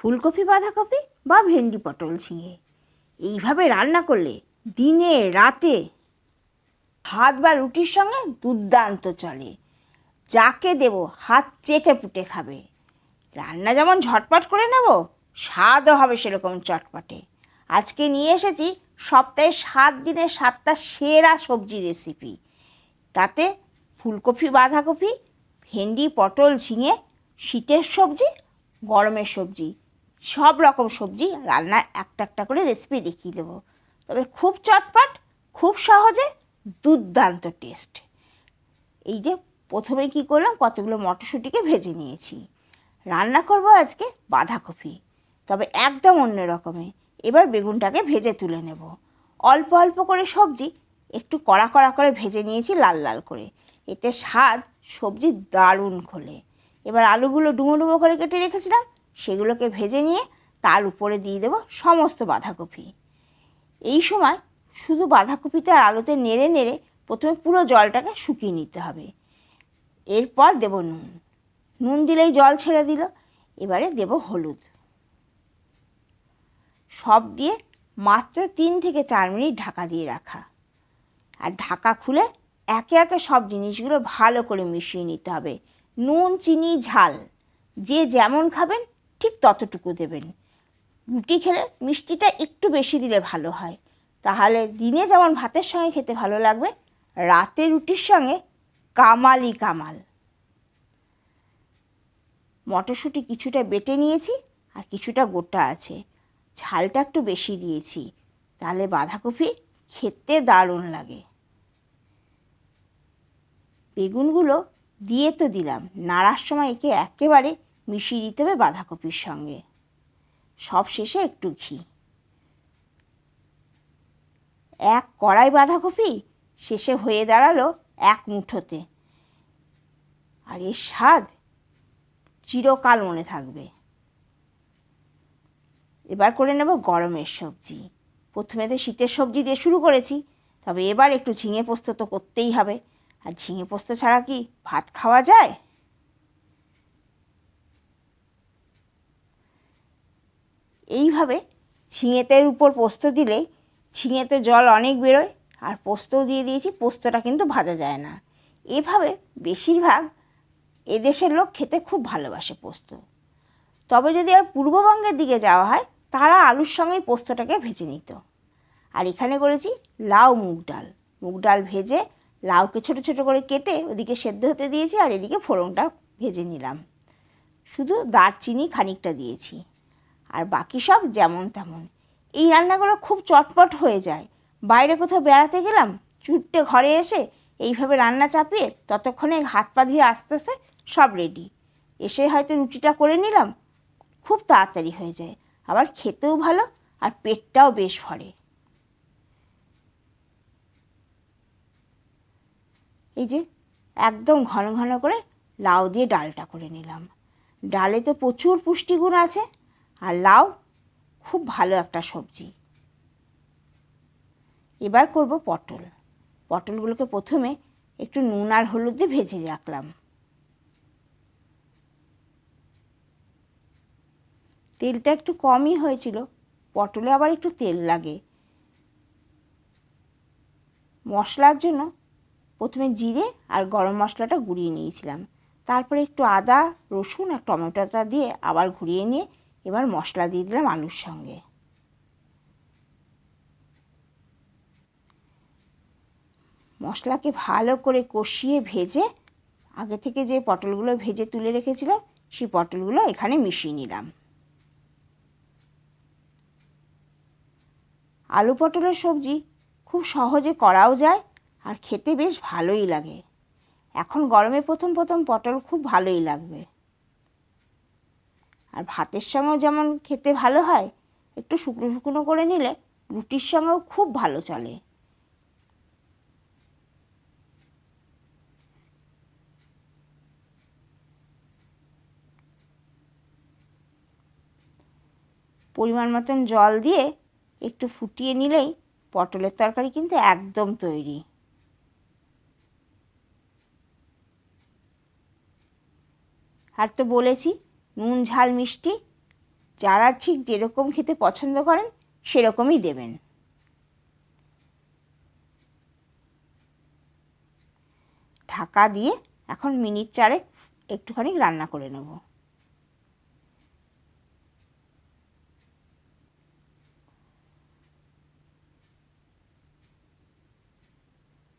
ফুলকপি, বাঁধাকপি বা ভেন্ডি, পটল ঝিঙে। এইভাবে রান্না করলে দিনে, রাতে ভাত বা রুটির সঙ্গে দুর্দান্ত চলে। যাকে দেব হাত চেটে পুটে খাবে। রান্না যেমন ঝটপট করে নেব, স্বাদও হবে সেরকম চটপটে। আজকে নিয়ে এসেছি সপ্তাহে সাত দিনের সাতটা সেরা সবজি রেসিপি। তাতে ফুলকপি, বাঁধাকপি, ভেন্ডি, পটল, ঝিঙে, শীতের সবজি, গরমের সবজি। সব রকম সবজি রান্না একটা একটা করে রেসিপি দেখিয়ে দেবো। তবে খুব চটপট, খুব সহজে, দুর্দান্ত টেস্ট এই যে প্রথমে কি করলাম, কতগুলো মটরশুঁটিকে ভেজে নিয়েছি। রান্না করব আজকে বাঁধাকপি, তবে একদম অন্য রকমে। এবার বেগুনটাকে ভেজে তুলে নেব। অল্প অল্প করে সবজি, একটু কড়া কড়া করে ভেজে নিয়েছি লাল লাল করে। এতে স্বাদ, সবজি দারুণ খোলে। এবার আলুগুলো ডুমো ডুমো করে কেটে রেখেছিলাম সেগুলোকে ভেজে নিয়ে তার উপরে দিয়ে দেবো সমস্ত বাঁধাকপি। এই সময় শুধু বাঁধাকপিতে আর আলুতে নেড়ে নেড়ে প্রথমে পুরো জলটাকে শুকিয়ে নিতে হবে। এরপর দেব নুন। নুন দিলেই জল ছেড়ে দিল। এবারে দেব হলুদ। সব দিয়ে মাত্র তিন থেকে চার মিনিট ঢাকা দিয়ে রাখা। আর ঢাকা খুলে একে একে সব জিনিসগুলো ভালো করে মিশিয়ে নিতে হবে। নুন, চিনি, ঝাল। যে যেমন খাবেন ঠিক ততটুকু দেবেন। রুটি খেলে মিষ্টিটা একটু বেশি দিলে ভালো হয়। তাহলে দিনে যেমন ভাতের সঙ্গে খেতে ভালো লাগবে, রাতে রুটির সঙ্গে কামালি কামাল। মটরশুঁটি কিছুটা বেটে নিয়েছি আর কিছুটা গোটা আছে। ঝালটা একটু বেশি দিয়েছি, তাহলে বাঁধাকপি খেতে দারুণ লাগে। বেগুনগুলো দিয়ে তো দিলাম, নাড়ার সময় একে একেবারে মিশিয়ে দিতে হবে বাঁধাকপির সঙ্গে। সব শেষে একটু ঘি। এক কড়াই বাঁধাকপি শেষে হয়ে দাঁড়াল এক মুঠোতে। আর এর স্বাদ চিরকাল মনে থাকবে। এবার করে নেব গরমের সবজি। প্রথমে তো শীতের সবজি দিয়ে শুরু করেছি, তবে এবার একটু ঝিঙে পোস্ত তো করতেই হবে। আর ঝিঙে পোস্ত ছাড়া কি ভাত খাওয়া যায়? এইভাবে ঝিঙেতের উপর পোস্ত দিলেই ঝিঙেতে জল অনেক বেরোয় আর পোস্তও দিয়ে দিয়েছি, পোস্তটা কিন্তু ভাজা যায় না। এভাবে বেশিরভাগ এদেশের লোক খেতে খুব ভালোবাসে পোস্ত। তবে যদি আর পূর্ববঙ্গের দিকে যাওয়া হয়, তারা আলুর সঙ্গেই পোস্তটাকে ভেজে নিত। আর এখানে করেছি লাউ মুগ ডাল। মুগ ডাল ভেজে লাউকে ছোটো ছোটো করে কেটে ওদিকে সেদ্ধ হতে দিয়েছি আর এদিকে ফোড়নটা ভেজে নিলাম। শুধু দারচিনি খানিকটা দিয়েছি। আর বাকি সব যেমন তেমন। এই রান্নাগুলো খুব চটপট হয়ে যায়। বাইরে কোথাও বেড়াতে গেলাম চুট্টে ঘরে এসে এইভাবে রান্না চাপিয়ে ততক্ষণে হাত পা ধুয়ে আস্তে আস্তে সব রেডি এসে হয়তো রুটিটা করে নিলাম, খুব তাড়াতাড়ি হয়ে যায়। আবার খেতেও ভালো আর পেটটাও বেশ ভরে। এই যে একদম ঘন ঘন করে লাউ দিয়ে ডালটা করে নিলাম। ডালে তো প্রচুর পুষ্টিগুণ আছে। আর লাউ খুব ভালো একটা সবজি। এবার করব পটল। পটলগুলোকে প্রথমে একটু নুন আর হলুদ দিয়ে ভেজে রাখলাম। তেলটা একটু কমই হয়েছিল, পটলে আবার একটু তেল লাগে। মশলার জন্য প্রথমে জিরে আর গরম মশলাটা গুঁড়িয়ে নিয়েছিলাম। তারপরে একটু আদা, রসুন আর টমেটোটা দিয়ে আবার ঘুরিয়ে নিয়ে এবার মশলা দিয়ে দিলাম আলুর সঙ্গে। মশলাকে ভালো করে কষিয়ে ভেজে, আগে থেকে যে পটলগুলো ভেজে তুলে রেখেছিলাম, সেই পটলগুলো এখানে মিশিয়ে নিলাম। আলু পটলের সবজি খুব সহজে করাও যায় আর খেতে বেশ ভালোই লাগে। এখন গরমে প্রথম প্রথম পটল খুব ভালোই লাগবে। আর ভাতের সঙ্গেও যেমন খেতে ভালো হয়, একটু শুকনো শুকনো করে নিলে রুটির সঙ্গেও খুব ভালো চলে। পরিমাণ মতন জল দিয়ে একটু ফুটিয়ে নিলেই পটলের তরকারি কিন্তু একদম তৈরি। আর তো বলেছি নুন, ঝাল, মিষ্টি, যারা ঠিক যেরকম খেতে পছন্দ করেন, সেরকমই দেবেন। ঢাকা দিয়ে এখন মিনিট চারেক একটুখানি রান্না করে নেব।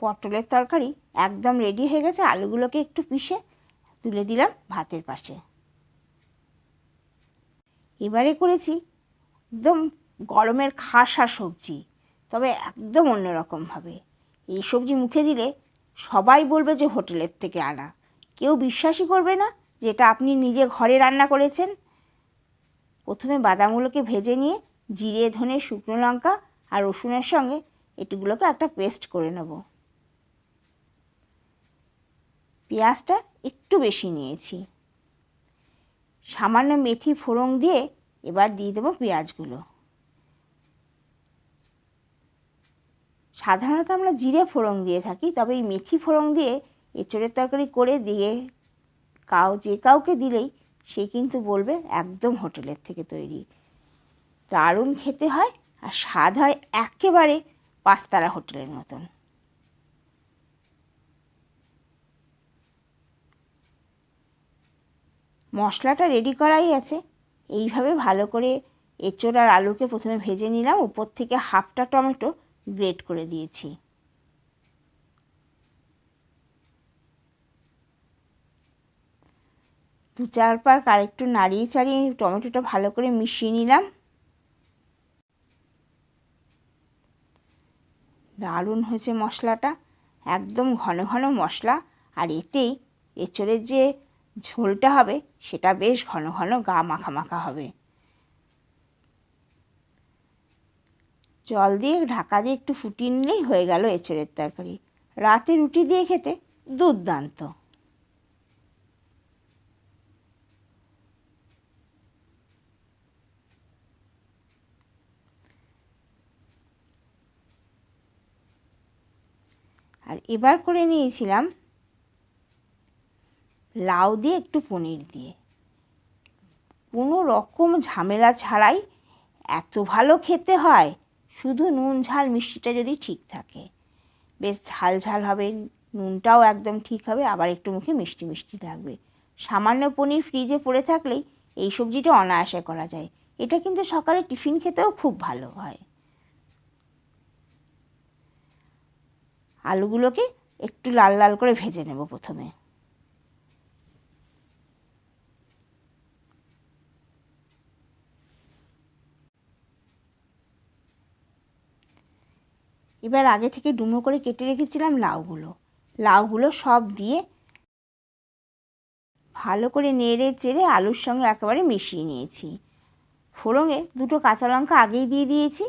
পটলের তরকারি একদম রেডি হয়ে গেছে, আলুগুলোকে একটু পিষে তুলে দিলাম ভাতের পাশে। এবারে করেছি একদম গরমের খাসা সবজি, তবে একদম অন্যরকমভাবে এই সবজি মুখে দিলে সবাই বলবে যে হোটেলের থেকে আনা। কেউ বিশ্বাসই করবে না যেটা আপনি নিজে ঘরে রান্না করেছেন। প্রথমে বাদামগুলোকে ভেজে নিয়ে জিরে, ধনে, শুকনো লঙ্কা আর রসুনের সঙ্গে এটুগুলোকে একটা পেস্ট করে নেব। পেঁয়াজটা একটু বেশি নিয়েছি। সামান্য মেথি ফোড়ন দিয়ে এবার দিয়ে দেবো পেঁয়াজগুলো। সাধারণত আমরা জিরে ফোড়ন দিয়ে থাকি, তবে এই মেথি ফোড়ন দিয়ে এঁচড়ের তরকারি করে দিয়ে কাউ, যে কাউকে দিলেই সে কিন্তু বলবে একদম হোটেলের থেকে তৈরি। দারুণ খেতে হয় আর স্বাদ হয় একেবারে পাঁচতারা হোটেলের মতন। মশলাটা রেডি করাই আছে। এইভাবে ভালো করে এঁচড় আর আলুকে প্রথমে ভেজে নিলাম। উপর থেকে হাফটা টমেটো গ্রেট করে দিয়েছি। দু চার পাক আর একটু নাড়িয়ে চাড়িয়ে টমেটোটা ভালো করে মিশিয়ে নিলাম। দারুণ হয়েছে মশলাটা। একদম ঘন ঘন মশলা। আর এতেই এঁচড়ের যে ঝোলটা হবে, সেটা বেশ ঘন ঘন গা মাখা মাখা হবে। জল দিয়ে ঢাকা দিয়ে একটু ফুটিয়ে নিলেই হয়ে গেল এঁচড়ের তরকারি। রাতে রুটি দিয়ে খেতে দুর্দান্ত। আর এবার করে নিয়েছিলাম লাউ দিয়ে, একটু পনির দিয়ে। কোনো রকম ঝামেলা ছাড়াই এত ভালো খেতে হয়, শুধু নুন, ঝাল, মিষ্টিটা যদি ঠিক থাকে। বেশ ঝাল ঝাল হবে, নুনটাও একদম ঠিক হবে, আবার একটু মুখে মিষ্টি মিষ্টি লাগবে। সামান্য পনির ফ্রিজে পড়ে থাকলেই এই সবজিটা অনায়াসে করা যায়। এটা কিন্তু সকালে টিফিন খেতেও খুব ভালো হয়। আলুগুলোকে একটু লাল লাল করে ভেজে নেব প্রথমে। এবার আগে থেকে ডুমো করে কেটে রেখেছিলাম লাউগুলো। লাউগুলো সব দিয়ে ভালো করে নেড়ে চেড়ে আলুর সঙ্গে একেবারে মিশিয়ে নিয়েছি। ফোড়ঙে দুটো কাঁচা লঙ্কা আগেই দিয়ে দিয়েছি।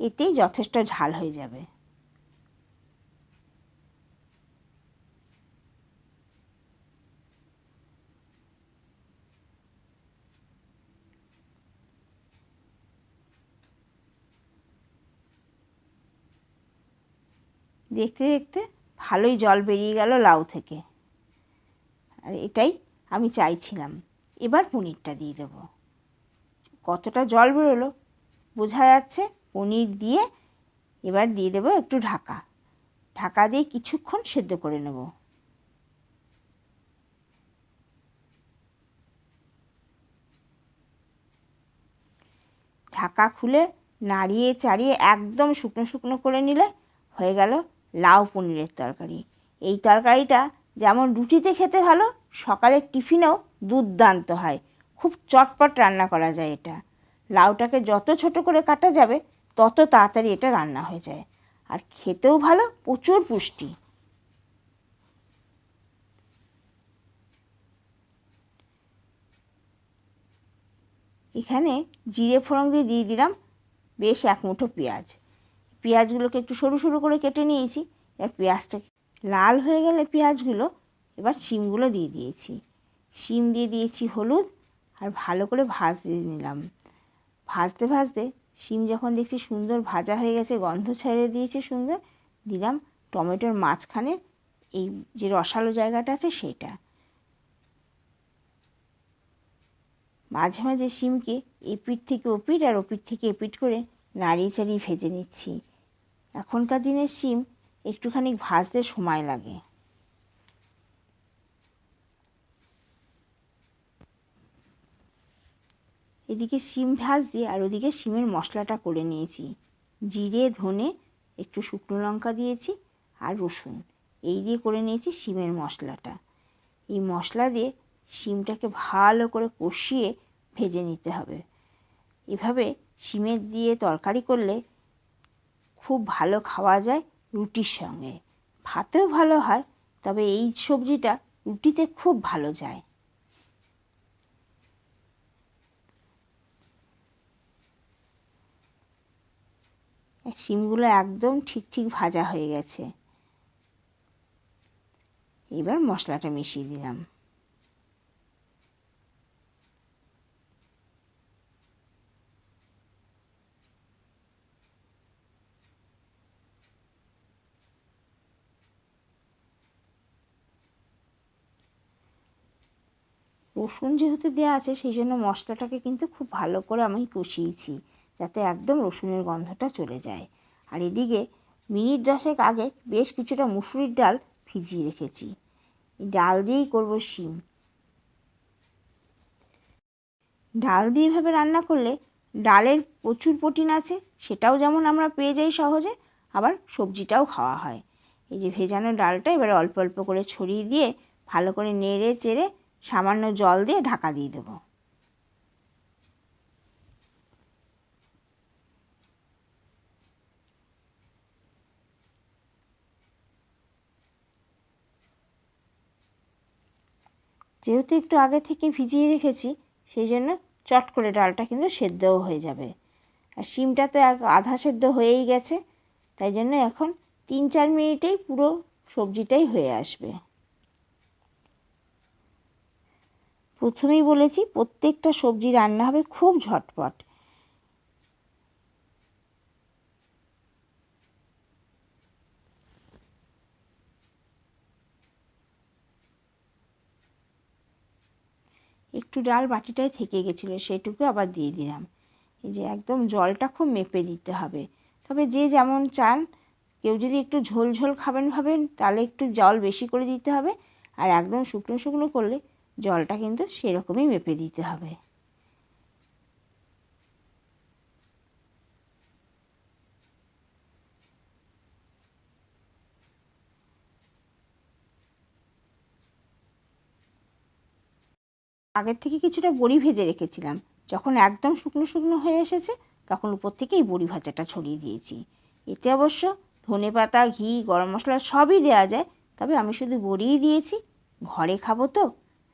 এতেই যথেষ্ট ঝাল হয়ে যাবে। দেখতে দেখতে ভালোই জল বেরিয়ে গেল লাউ থেকে। আর এটাই আমি চাইছিলাম। এবার পনিরটা দিয়ে দেব। কতটা জল বেরোলো বোঝা যাচ্ছে পনির দিয়ে এবার দিয়ে দেবো একটু ঢাকা। ঢাকা দিয়ে কিছুক্ষণ সেদ্ধ করে নেব। ঢাকা খুলে নাড়িয়ে চাড়িয়ে একদম শুকনো শুকনো করে নিলে হয়ে গেল লাউ পনিরের তরকারি। এই তরকারিটা যেমন রুটিতে খেতে ভালো, সকালের টিফিনেও দুর্দান্ত হয়। খুব চটপট রান্না করা যায় এটা। লাউটাকে যত ছোট করে কাটা যাবে, তত তাড়াতাড়ি এটা রান্না হয়ে যায়। আর খেতেও ভালো, প্রচুর পুষ্টি। এখানে জিরে ফোড়ন দিয়ে দিয়ে দিলাম বেশ এক মুঠো পেঁয়াজ। পেঁয়াজগুলোকে একটু সরু সরু করে কেটে নিয়েছি। এবার পেঁয়াজটা লাল হয়ে গেলে পেঁয়াজগুলো এবার শিমগুলো দিয়ে দিয়েছি। শিম দিয়ে দিয়েছি হলুদ আর ভালো করে ভাজতে নিলাম। ভাজতে ভাজতে শিম যখন দেখছি সুন্দর ভাজা হয়ে গেছে, গন্ধ ছেড়ে দিয়েছে সুন্দর, দিলাম টমেটোর মাঝখানে এই যে রসালো জায়গাটা আছে সেটা। মাঝে মাঝে শিমকে এপিঠ থেকে ওপিঠ আর ওপিঠ থেকে এপিঠ করে নাড়িয়ে চাড়িয়ে ভেজে নিচ্ছি। এখনকার দিনের শিম একটুখানি ভাজতে সময় লাগে। এদিকে শিম ভাজছি আর ওদিকে শিমের মশলাটা করে নিয়েছি। জিরে, ধনে, একটু শুকনো লঙ্কা দিয়েছি আর রসুন। এই দিয়ে করে নিয়েছি শিমের মশলাটা। এই মশলা দিয়ে শিমটাকে ভালো করে কষিয়ে ভেজে নিতে হবে। এভাবে শিমের দিয়ে তরকারি করলে খুব ভালো খাওয়া যায় রুটির সঙ্গে। ভাতেও ভালো হয়, তবে এই সবজিটা রুটিতে খুব ভালো যায়। শিমগুলো একদম ঠিক ঠিক ভাজা হয়ে গেছে। এবার মশলাটা মিশিয়ে দিলাম। রসুন যেহেতু দেওয়া আছে, সেই জন্য মশলাটাকে কিন্তু খুব ভালো করে আমি কষিয়েছি, যাতে একদম রসুনের গন্ধটা চলে যায়। আর এদিকে মিনিট দশেক আগে বেশ কিছুটা মুসুরির ডাল ভিজিয়ে রেখেছি। ডাল দিয়েই করব শিম। ডাল দিয়ে এভাবে রান্না করলে ডালের প্রচুর প্রোটিন আছে, সেটাও যেমন আমরা পেয়ে যাই সহজে, আবার সবজিটাও খাওয়া হয়। এই যে ভেজানো ডালটা এবার অল্প অল্প করে ছড়িয়ে দিয়ে ভালো করে নেড়ে চেড়ে সামান্য জল দিয়ে ঢাকা দিয়ে দেবো। যেহেতু একটু আগে থেকে ভিজিয়ে রেখেছি, সেই জন্য চট করে ডালটা কিন্তু সেদ্ধও হয়ে যাবে। আর শিমটা তো এক আধা সেদ্ধ হয়েই গেছে, তাই জন্য এখন তিন চার মিনিটেই পুরো সবজিটাই হয়ে আসবে। প্রথমেই বলেছি, প্রত্যেকটা সবজি রান্না হবে খুব ঝটপট। একটু ডাল বাটিটায় থেকে গেছিল, সেটুকু আবার দিয়ে দিলাম। এই যে একদম জলটা খুব মেপে দিতে হবে। তবে যে যেমন চান, কেউ যদি একটু ঝোল ঝোল খাবেন ভাবেন, তাহলে একটু জল বেশি করে দিতে হবে। আর একদম শুকনো শুকনো করলে জলটা কিন্তু সেরকমই মেপে দিতে হবে। আগের থেকে কিছুটা বড়ি ভেজে রেখেছিলাম। যখন একদম শুকনো শুকনো হয়ে এসেছে, তখন উপর থেকে এই বড়ি ভাজাটা ছড়িয়ে দিয়েছি। এতে অবশ্য ধনে পাতা, ঘি, গরম মশলা সবই দেওয়া যায়, তবে আমি শুধু বড়িই দিয়েছি। ঘরে খাব তো?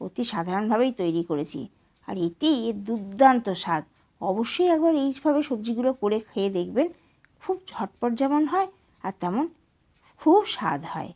অতি সাধারণভাবেই তৈরি করেছি। আর এতেই এর দুর্দান্ত স্বাদ। অবশ্যই একবার এইভাবে সবজিগুলো করে খেয়ে দেখবেন, খুব ঝটপট যেমন হয় আর তেমন খুব স্বাদ হয়।